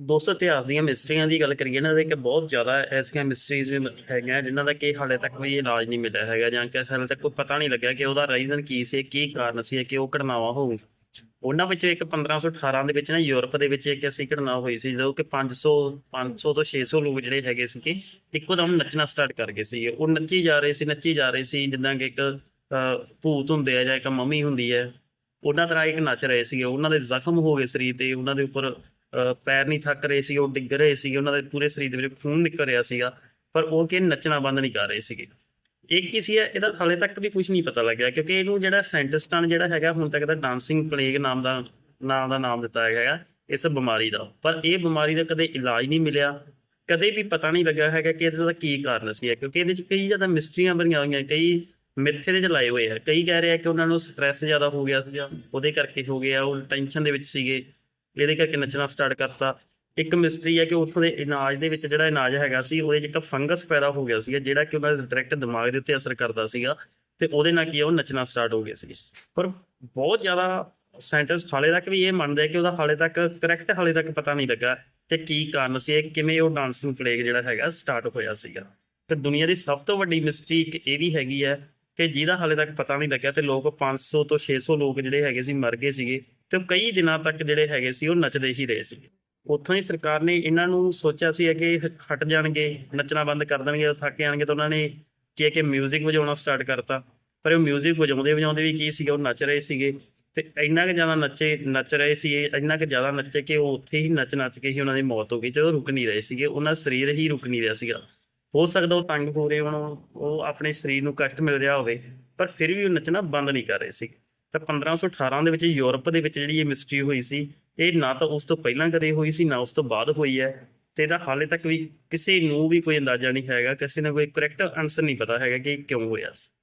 ਦੋਸਤੋ ਇਤਿਹਾਸ ਦੀਆਂ ਮਿਸਟਰੀਆਂ ਦੀ ਗੱਲ ਕਰੀਏ ਨਾ ਤੇ ਕਿ ਬਹੁਤ ਜ਼ਿਆਦਾ ਐਸੀਆਂ ਮਿਸਟਰੀਜ਼ ਹੈਗੀਆਂ ਜਿਨ੍ਹਾਂ ਦਾ ਕਿ ਹਾਲੇ ਤੱਕ ਵੀ ਇਲਾਜ ਨਹੀਂ ਮਿਲਿਆ ਹੈਗਾ ਜਾਂ ਕਿ ਹਾਲੇ ਤੱਕ ਕੋਈ ਪਤਾ ਨਹੀਂ ਲੱਗਿਆ ਕਿ ਉਹਦਾ ਰੀਜ਼ਨ ਕੀ ਸੀ ਕੀ ਕਾਰਨ ਸੀ ਕਿ ਉਹ ਘਟਨਾਵਾਂ ਹੋਊ। ਉਹਨਾਂ ਵਿੱਚ ਇੱਕ 1518 ਦੇ ਵਿੱਚ ਨਾ ਯੂਰਪ ਦੇ ਵਿੱਚ ਇੱਕ ਐਸੀ ਘਟਨਾ ਹੋਈ ਸੀ ਜਦੋਂ ਕਿ 500 500 ਤੋਂ 600 ਲੋਕ ਜਿਹੜੇ ਹੈਗੇ ਸੀਗੇ ਇੱਕੋ ਦਮ ਨੱਚਣਾ ਸਟਾਰਟ ਕਰ ਗਏ ਸੀ। ਉਹ ਨੱਚੀ ਜਾ ਰਹੇ ਸੀ ਨੱਚੀ ਜਾ ਰਹੇ ਸੀ ਜਿੱਦਾਂ ਕਿ ਇੱਕ ਅਹ, ਭੂਤ ਹੁੰਦੇ ਆ ਜਾਂ ਇੱਕ ਮੰਮੀ ਹੁੰਦੀ ਹੈ ਉਹਨਾਂ ਤਰ੍ਹਾਂ ਇੱਕ ਨੱਚ ਰਹੇ ਸੀਗੇ। ਉਹਨਾਂ ਦੇ ਜ਼ਖਮ ਹੋ ਗਏ ਸਰੀਰ ਤੇ ਉਹਨਾਂ ਦੇ ਉੱਪਰ ਪੈਰ ਨਹੀਂ ਥੱਕ ਰਹੇ ਸੀ ਉਹ ਡਿੱਗ ਰਹੇ ਸੀਗੇ, ਉਹਨਾਂ ਦੇ ਪੂਰੇ ਸਰੀਰ ਦੇ ਵਿੱਚ ਖੂਨ ਨਿਕਲ ਰਿਹਾ ਸੀਗਾ, ਪਰ ਉਹ ਕਿ ਨੱਚਣਾ ਬੰਦ ਨਹੀਂ ਕਰ ਰਹੇ ਸੀਗੇ। ਇਹ ਕੀ ਸੀ ਇਹਦਾ ਹਾਲੇ ਤੱਕ ਵੀ ਕੁਝ ਨਹੀਂ ਪਤਾ ਲੱਗਿਆ, ਕਿਉਂਕਿ ਇਹਨੂੰ ਜਿਹੜਾ ਸਾਇੰਟਿਸਟਾਂ ਨੇ ਜਿਹੜਾ ਹੈਗਾ, ਹੁਣ ਤੱਕ ਦਾ ਡਾਂਸਿੰਗ ਪਲੇਗ ਨਾਮ ਦਾ ਨਾਮ ਦਾ ਨਾਮ ਦਿੱਤਾ ਹੈਗਾ ਇਸ ਬਿਮਾਰੀ ਦਾ। ਪਰ ਇਹ ਬਿਮਾਰੀ ਦਾ ਕਦੇ ਇਲਾਜ ਨਹੀਂ ਮਿਲਿਆ, ਕਦੇ ਵੀ ਪਤਾ ਨਹੀਂ ਲੱਗਾ ਹੈਗਾ ਕਿ ਇਹਦਾ ਕੀ ਕਾਰਨ ਸੀ, ਕਿਉਂਕਿ ਇਹਦੇ ਵਿੱਚ ਕਈ ਜ਼ਿਆਦਾ ਮਿਸਟਰੀਆਂ ਬਣੀਆਂ ਹੋਈਆਂ, ਕਈ ਮਿੱਥੇ ਦੇ ਜਲਾਏ ਹੋਏ ਆ। ਕਈ ਕਹਿ ਰਹੇ ਆ ਕਿ ਉਹਨਾਂ ਨੂੰ ਸਟ੍ਰੈਸ ਜ਼ਿਆਦਾ ਹੋ ਗਿਆ ਸੀਗਾ, ਉਹਦੇ ਕਰਕੇ ਹੋ ਗਿਆ ਉਹ ਟੈਨਸ਼ਨ ਦੇ ਵਿੱਚ ਸੀਗੇ। ਇਹਦੇ ਕਰਕੇ ਨੱਚਣਾ ਸਟਾਰਟ ਕਰਤਾ। ਇੱਕ ਮਿਸਟਰੀ ਹੈ ਕਿ ਉੱਥੋਂ ਦੇ ਅਨਾਜ ਦੇ ਵਿੱਚ ਜਿਹੜਾ ਅਨਾਜ ਹੈਗਾ ਸੀ, ਉਹਦੇ 'ਚ ਇੱਕ ਫੰਗਸ ਪੈਦਾ ਹੋ ਗਿਆ ਸੀਗਾ, ਜਿਹੜਾ ਕਿ ਉਹਨਾਂ ਦੇ ਡਾਇਰੈਕਟ ਦਿਮਾਗ ਦੇ ਉੱਤੇ ਅਸਰ ਕਰਦਾ ਸੀਗਾ ਤੇ ਉਹਦੇ ਨਾਲ ਕੀ ਉਹ ਨੱਚਣਾ ਸਟਾਰਟ ਹੋ ਗਿਆ ਸੀ। ਪਰ ਬਹੁਤ ਜ਼ਿਆਦਾ ਸਾਇੰਟਿਸਟ ਹਾਲੇ ਤੱਕ ਵੀ ਇਹ ਮੰਨਦੇ ਆ ਕਿ ਉਹਦਾ ਹਾਲੇ ਤੱਕ ਕਰੈਕਟ ਹਾਲੇ ਤੱਕ ਪਤਾ ਨਹੀਂ ਲੱਗਾ ਤੇ ਕੀ ਕਾਰਨ ਸੀ, ਇਹ ਕਿਵੇਂ ਉਹ ਡਾਂਸਿੰਗ ਪਲੇਗ ਜਿਹੜਾ ਹੈਗਾ ਸਟਾਰਟ ਹੋਇਆ ਸੀਗਾ। ਤੇ ਦੁਨੀਆ ਦੀ ਸਭ ਤੋਂ ਵੱਡੀ ਮਿਸਟਰੀ ਇੱਕ ਇਹ ਵੀ ਹੈਗੀ ਹੈ ਕਿ ਜਿਹਦਾ ਹਾਲੇ ਤੱਕ ਪਤਾ ਨਹੀਂ ਲੱਗਿਆ ਤੇ ਲੋਕ 500 ਤੋਂ 600 ਲੋਕ ਜਿਹੜੇ ਹੈਗੇ ਸੀ ਮਰ ਗਏ ਸੀਗੇ। ਤੇ ਉਹ ਕਈ ਦਿਨਾਂ ਤੱਕ ਜਿਹੜੇ ਹੈਗੇ ਸੀ ਉਹ ਨੱਚਦੇ ਹੀ ਰਹੇ ਸੀਗੇ ਉੱਥੋਂ ਹੀ ਸਰਕਾਰ ਨੇ ਇਹਨਾਂ ਨੂੰ ਸੋਚਿਆ ਸੀ ਕਿ ਇਹ ਹਟ ਜਾਣਗੇ ਨੱਚਣਾ ਬੰਦ ਕਰ ਦੇਣਗੇ ਉਹ ਥੱਕ ਜਾਣਗੇ ਤਾਂ ਉਹਨਾਂ ਨੇ ਕਿਹਾ ਕਿ 뮤직 ਵਜਾਉਣਾ ਸਟਾਰਟ ਕਰਤਾ ਪਰ ਉਹ 뮤직 ਵਜਾਉਂਦੇ ਵਜਾਉਂਦੇ ਵੀ ਕੀ ਸੀਗਾ ਉਹ ਨੱਚ ਰਹੇ ਸੀਗੇ ਤੇ ਇੰਨਾ ਕਿ ਜ਼ਿਆਦਾ ਨੱਚੇ ਨੱਚ ਰਹੇ ਸੀ ਇੰਨਾ ਕਿ ਜ਼ਿਆਦਾ ਨੱਚੇ ਕਿ ਉਹ ਉੱਥੇ ਹੀ ਨੱਚ ਨੱਚ ਕੇ ਹੀ ਉਹਨਾਂ ਦੀ ਮੌਤ ਹੋ ਗਈ ਜਦੋਂ ਰੁਕ ਨਹੀਂ ਰਹੇ ਸੀਗੇ ਉਹਨਾਂ ਦਾ ਸਰੀਰ ਹੀ ਰੁਕ ਨਹੀਂ ਰਿਹਾ ਸੀਗਾ ਹੋ ਸਕਦਾ ਉਹ ਤੰਗ ਹੋ ਰਹੇ ਹੋਣ ਉਹ ਆਪਣੇ ਸਰੀਰ ਨੂੰ ਕਸ਼ਟ ਮਿਲ ਰਿਹਾ ਹੋਵੇ ਪਰ ਫਿਰ ਵੀ ਉਹ ਨੱਚਣਾ ਬੰਦ ਨਹੀਂ ਕਰ ਰਹੇ ਸੀ ਤਾਂ 1518 ਦੇ ਵਿੱਚ ਯੂਰਪ ਦੇ ਵਿੱਚ ਜਿਹੜੀ ਇਹ ਮਿਸਟਰੀ ਹੋਈ ਸੀ, ਇਹ ਨਾ ਤਾਂ ਉਸ ਤੋਂ ਪਹਿਲਾਂ ਕਦੇ ਹੋਈ ਸੀ, ਨਾ ਉਸ ਤੋਂ ਬਾਅਦ ਹੋਈ ਹੈ। ਤੇ ਇਹਦਾ ਹਾਲੇ ਤੱਕ ਵੀ ਕਿਸੇ ਨੂੰ ਵੀ ਕੋਈ ਅੰਦਾਜ਼ਾ ਨਹੀਂ ਹੈਗਾ, ਕਿਸੇ ਨੇ ਕੋਈ ਕਰੈਕਟ ਆਨਸਰ ਨਹੀਂ ਪਤਾ ਹੈਗਾ ਕਿ ਕਿਉਂ ਹੋਇਆ ਸੀ।